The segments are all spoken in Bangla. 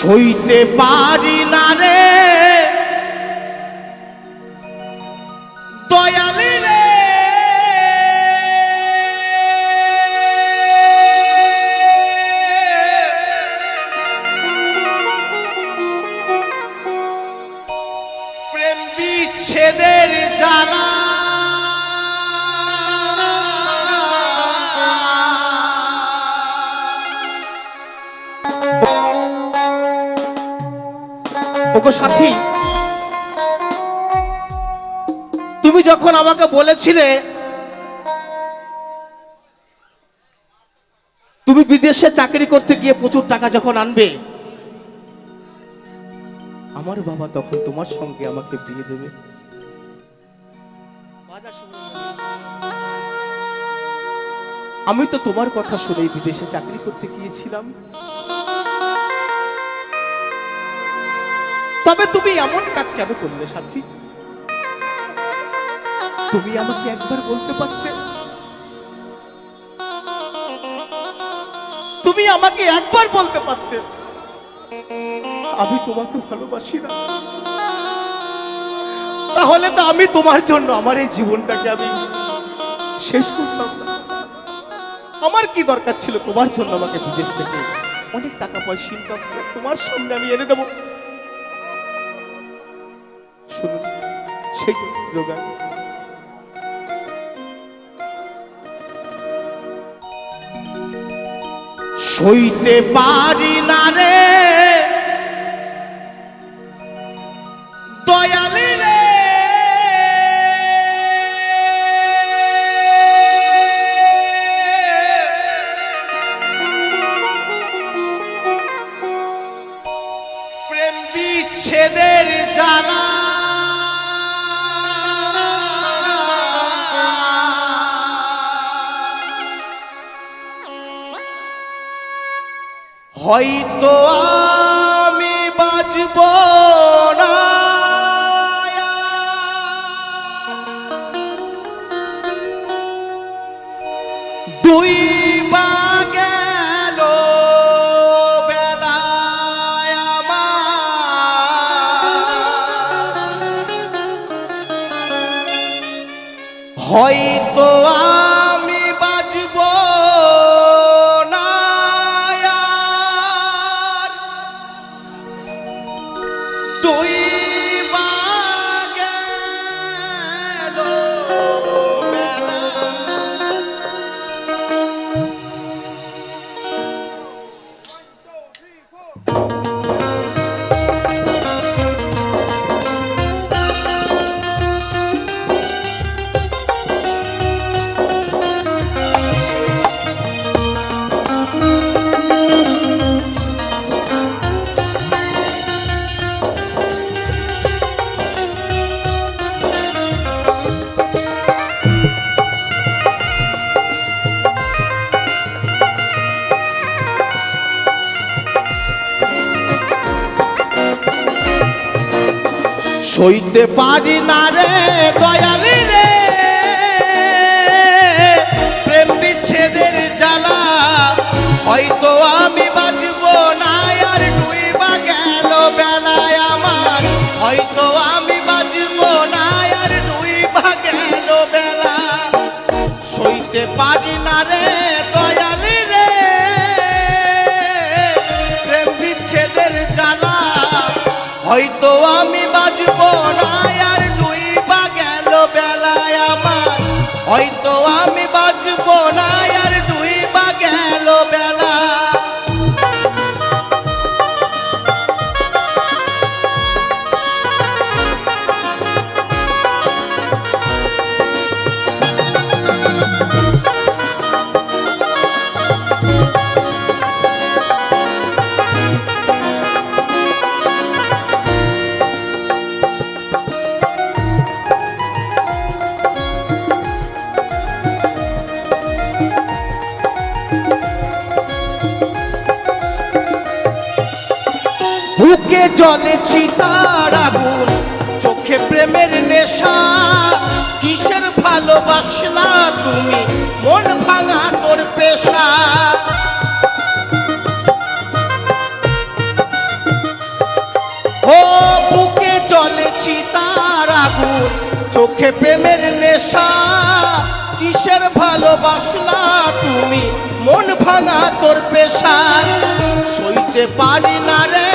সইতে পারি না রে। ওগো সাথী, তুমি যখন আমাকে বলেছিলে তুমি বিদেশে চাকরি করতে গিয়ে প্রচুর টাকা যখন আনবে, আমার বাবা তখন তোমার সঙ্গে আমাকে বিয়ে দেবে। আমি তো তোমার কথা শুনেই বিদেশে চাকরি করতে গিয়েছিলাম। তবে তুমি এমন কাজ কেন করলে, সাথী? তুমি আমাকে একবার বলতে পারতে? তুমি আমাকে একবার বলতে পারতে? আমি তোমাকে ভালোবাসি না। তাহলে তো আমি তোমার জন্য আমার এই জীবনটাকে আমি শেষ করতাম না। আমার কি দরকার ছিল? তোমার জন্য আমাকে বিদেশ থেকে অনেক টাকা পয়সা তোমার সামনে আমি এনে দেবো। সেই যোগান। সইতে পারি হয়তো আমি বাজব না। দুই বা হয়তো আমি সইতে পারি না রে, দয়ালি রে। প্রেম বিচ্ছেদের জ্বালা, হয়তো আমি বাজব না, আর দুই বা গেল বেলায় আমার। হয়তো আমি বাজব না, আর দুই বা গেল বেলা। সইতে পারি না রে, দয়ালি রে। প্রেম বিচ্ছেদের জ্বালা, হয়তো আমি বাজব হয়তো আমি বুকে জলে চিতার আগুন, চোখে প্রেমের নেশা, কিসের ভালোবাসনা তুমি? মন ভাঙা তোর পেশা। ও বুকে জলে চিতার আগুন, চোখে প্রেমের নেশা, কিসের ভালোবাসনা তুমি? মন ভাঙা তোর পেশা। সইতে পারি না রে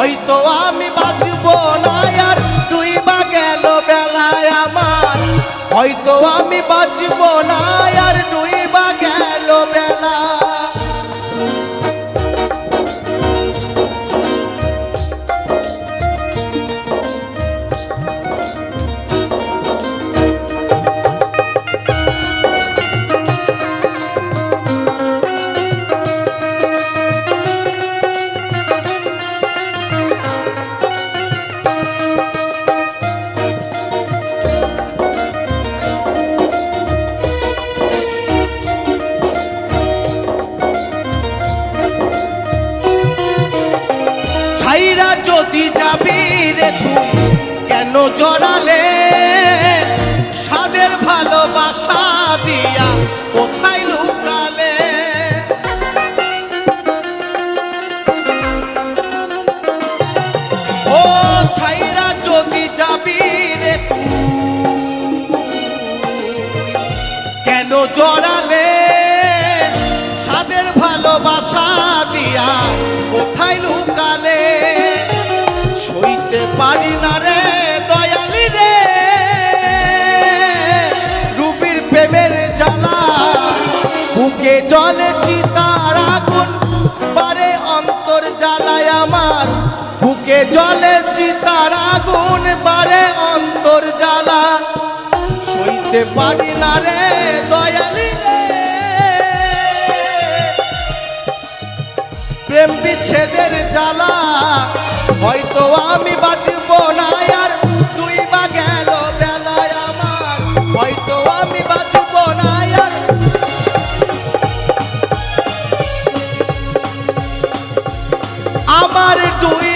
হয়তো আমি বাঁচব না আর তুই বা গেল বেলায় আমার। হয়তো আমি বাঁচব না তুই কেন জড়ালে? ভুলতে পারি না রে, দয়ালি রে। রুবির প্রেমের জ্বালা, বুকে জলে চিতার আগুন পারে অন্তর জ্বালায় আমার। বুকে জলে চিতার আগুন পারে অন্তর জ্বালা। সইতে পারি না রে, দয়ালি প্রেম বিচ্ছেদের জ্বালা amar tu e